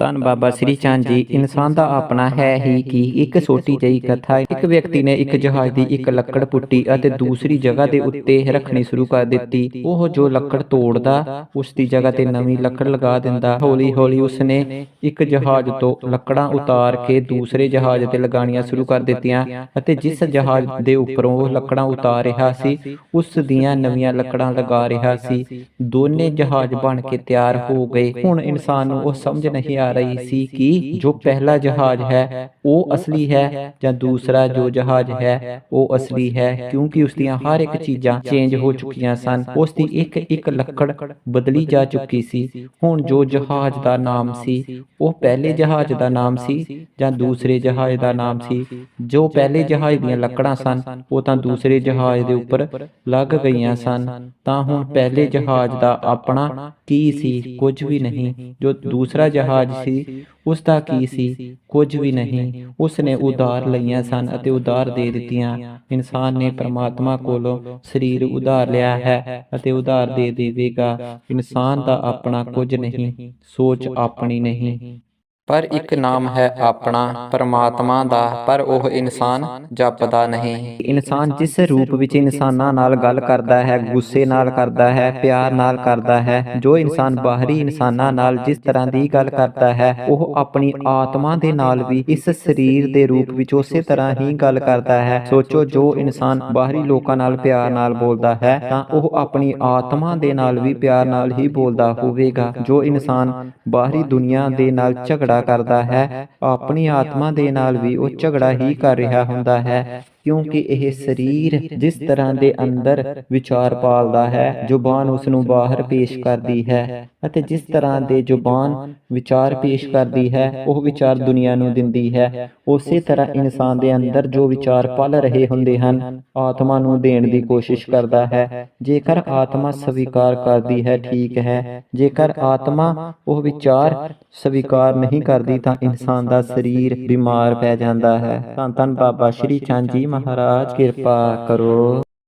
ਧੰਨ ਬਾਬਾ ਸ੍ਰੀ ਚੰਦ ਜੀ ਇਨਸਾਨ ਦਾ ਆਪਣਾ ਹੈ ਹੀ ਕੀ ਇੱਕ ਛੋਟੀ ਜਿਹੀ ਕਥਾ ਇੱਕ ਵਿਅਕਤੀ ਨੇ ਇੱਕ ਜਹਾਜ਼ ਦੀ ਇੱਕ ਲੱਕੜ ਪੁੱਟੀ ਅਤੇ ਦੂਸਰੀ ਜਗ੍ਹਾ ਦੇ ਉੱਤੇ ਰੱਖਣੀ ਸ਼ੁਰੂ ਕਰ ਦਿੱਤੀ। ਉਹ ਜੋ ਲੱਕੜ ਤੋੜਦਾ ਉਸ ਦੀ ਜਗ੍ਹਾ ਤੇ ਨਵੀਂ ਲੱਕੜ ਲਗਾ ਦਿੰਦਾ। ਹੌਲੀ ਹੌਲੀ ਉਸਨੇ ਇੱਕ ਜਹਾਜ਼ ਤੋਂ ਲੱਕੜਾਂ ਉਤਾਰ ਕੇ ਦੂਸਰੇ ਜਹਾਜ਼ ਤੇ ਲਗਾਉਣੀਆਂ ਸ਼ੁਰੂ ਕਰ ਦਿੱਤੀਆਂ ਅਤੇ ਜਿਸ ਜਹਾਜ਼ ਦੇ ਉੱਪਰੋਂ ਉਹ ਲੱਕੜਾਂ ਉਤਾਰ ਰਿਹਾ ਸੀ ਉਸ ਦੀਆਂ ਨਵੀਆਂ ਲੱਕੜਾਂ ਲਗਾ ਰਿਹਾ ਸੀ ਦੋਨੇ ਜਹਾਜ਼ ਬਣ ਕੇ ਤਿਆਰ ਹੋ ਗਏ ਹੁਣ ਇਨਸਾਨ ਨੂੰ ਉਹ ਸਮਝ ਨਹੀਂ ਆ ਰਹੀ ਸੀ ਕਿ ਜੋ ਪਹਿਲਾ ਜਹਾਜ਼ ਹੈ, ਉਹ ਅਸਲੀ ਹੈ ਜਾਂ ਦੂਸਰਾ ਜੋ ਜਹਾਜ਼ ਹੈ, ਉਹ ਅਸਲੀ ਹੈ? ਕਿਉਂਕਿ ਉਸ ਦੀਆਂ ਹਰ ਇੱਕ ਚੀਜ਼ਾਂ ਚੇਂਜ ਹੋ ਚੁੱਕੀਆਂ ਸਨ। ਉਸ ਦੀ ਇੱਕ ਇੱਕ ਲੱਕੜ ਬਦਲੀ ਜਾ ਚੁੱਕੀ ਸੀ। ਹੁਣ ਜੋ ਜਹਾਜ਼ ਦਾ ਨਾਮ ਸੀ, ਉਹ ਪਹਿਲੇ ਜਹਾਜ਼ ਦਾ ਨਾਮ ਸੀ ਜਾਂ ਦੂਸਰੇ ਜਹਾਜ਼ ਦਾ ਨਾਮ ਸੀ? ਜੋ ਪਹਿਲੇ ਜਹਾਜ਼ ਦੀਆਂ ਲੱਕੜਾਂ ਸਨ, ਉਹ ਤਾਂ ਦੂਸਰੇ ਜਹਾਜ਼ ਦੇ ਉੱਪਰ ਲੱਗ ਗਈਆਂ ਸਨ। ਤਾਂ ਹੁਣ ਪਹਿਲੇ ਜਹਾਜ਼ ਦਾ ਆਪਣਾ ਕੀ ਸੀ? ਕੁਝ ਵੀ ਨਹੀਂ। ਜੋ ਦੂਸਰਾ ਜਹਾਜ਼ ਸੀ ਉਸ ਦਾ ਕੀ ਸੀ? ਕੁਝ ਵੀ ਨਹੀਂ। ਉਸ ਨੇ ਉਧਾਰ ਲਈਆਂ ਸਨ ਅਤੇ ਉਧਾਰ ਦੇ ਦਿੱਤੀਆਂ। ਇਨਸਾਨ ਨੇ ਪ੍ਰਮਾਤਮਾ ਕੋਲੋਂ ਸਰੀਰ ਉਧਾਰ ਲਿਆ ਹੈ ਅਤੇ ਉਧਾਰ ਦੇ ਦੇਵੇਗਾ। ਇਨਸਾਨ ਦਾ ਆਪਣਾ ਕੁਝ ਨਹੀਂ, ਸੋਚ ਆਪਣੀ ਨਹੀਂ। ਪਰ ਇੱਕ ਨਾਮ ਹੈ ਆਪਣਾ, ਪਰਮਾਤਮਾ ਦਾ, ਪਰ ਉਹ ਇਨਸਾਨ ਜਪਦਾ ਨਹੀਂ। ਇਨਸਾਨ ਜਿਸ ਰੂਪ ਵਿੱਚ ਇਨਸਾਨਾਂ ਨਾਲ ਗੱਲ ਕਰਦਾ ਹੈ, ਗੁੱਸੇ ਨਾਲ ਕਰਦਾ ਹੈ, ਪਿਆਰ ਨਾਲ ਕਰਦਾ ਹੈ, ਜੋ ਇਨਸਾਨ ਬਾਹਰੀ ਇਨਸਾਨਾਂ ਨਾਲ ਜਿਸ ਤਰ੍ਹਾਂ ਦੀ ਗੱਲ ਕਰਦਾ ਹੈ, ਉਹ ਆਪਣੀ ਆਤਮਾ ਦੇ ਨਾਲ ਵੀ ਇਸ ਸਰੀਰ ਦੇ ਰੂਪ ਵਿੱਚ ਉਸੇ ਤਰ੍ਹਾਂ ਹੀ ਗੱਲ ਕਰਦਾ ਹੈ। ਸੋਚੋ, ਜੋ ਇਨਸਾਨ ਬਾਹਰੀ ਲੋਕਾਂ ਨਾਲ ਪਿਆਰ ਨਾਲ ਬੋਲਦਾ ਹੈ, ਤਾਂ ਉਹ ਆਪਣੀ ਆਤਮਾ ਦੇ ਨਾਲ ਵੀ ਪਿਆਰ ਨਾਲ ਹੀ ਬੋਲਦਾ ਹੋਵੇਗਾ। ਜੋ ਇਨਸਾਨ ਬਾਹਰੀ ਦੁਨੀਆ ਦੇ ਨਾਲ ਝਗੜਾ ਝਗੜਾ ਕਰਦਾ ਹੈ। ਆਪਣੀ ਆਤਮਾ ਦੇ ਨਾਲ ਵੀ ਉਹ ਝਗੜਾ ਹੀ ਕਰ ਰਿਹਾ ਹੁੰਦਾ ਹੈ, ਕਿਉਂਕਿ ਇਹ ਸਰੀਰ ਜਿਸ ਤਰ੍ਹਾਂ ਦੇ ਅੰਦਰ ਵਿਚਾਰ ਪਾਲਦਾ ਹੈ, ਜ਼ੁਬਾਨ ਉਸ ਨੂੰ ਬਾਹਰ ਪੇਸ਼ ਕਰਦੀ ਹੈ ਅਤੇ ਜਿਸ ਤਰ੍ਹਾਂ ਦੇ ਜ਼ੁਬਾਨ ਵਿਚਾਰ ਪੇਸ਼ ਕਰਦੀ ਹੈ, ਉਹ ਵਿਚਾਰ ਦੁਨੀਆ ਨੂੰ ਦਿੰਦੀ ਹੈ। ਉਸੇ ਤਰ੍ਹਾਂ ਇਨਸਾਨ ਦੇ ਅੰਦਰ ਜੋ ਵਿਚਾਰ ਪਲ ਰਹੇ ਹੁੰਦੇ ਹਨ, ਆਤਮਾ ਨੂੰ ਦੇਣ ਦੀ ਕੋਸ਼ਿਸ਼ ਕਰਦਾ ਹੈ। ਜੇਕਰ ਆਤਮਾ ਸਵੀਕਾਰ ਕਰਦੀ ਹੈ, ਠੀਕ ਹੈ। ਜੇਕਰ ਆਤਮਾ ਉਹ ਵਿਚਾਰ ਸਵੀਕਾਰ ਨਹੀਂ ਕਰਦੀ ਤਾਂ ਇਨਸਾਨ ਦਾ ਸਰੀਰ ਬਿਮਾਰ ਪੈ ਜਾਂਦਾ ਹੈ। ਧੰਨ ਧੰਨ ਬਾਬਾ ਸ਼੍ਰੀ ਚੰਦ ਜੀ ਮਹਾਰਾਜ ਕਿਰਪਾ ਕਰੋ।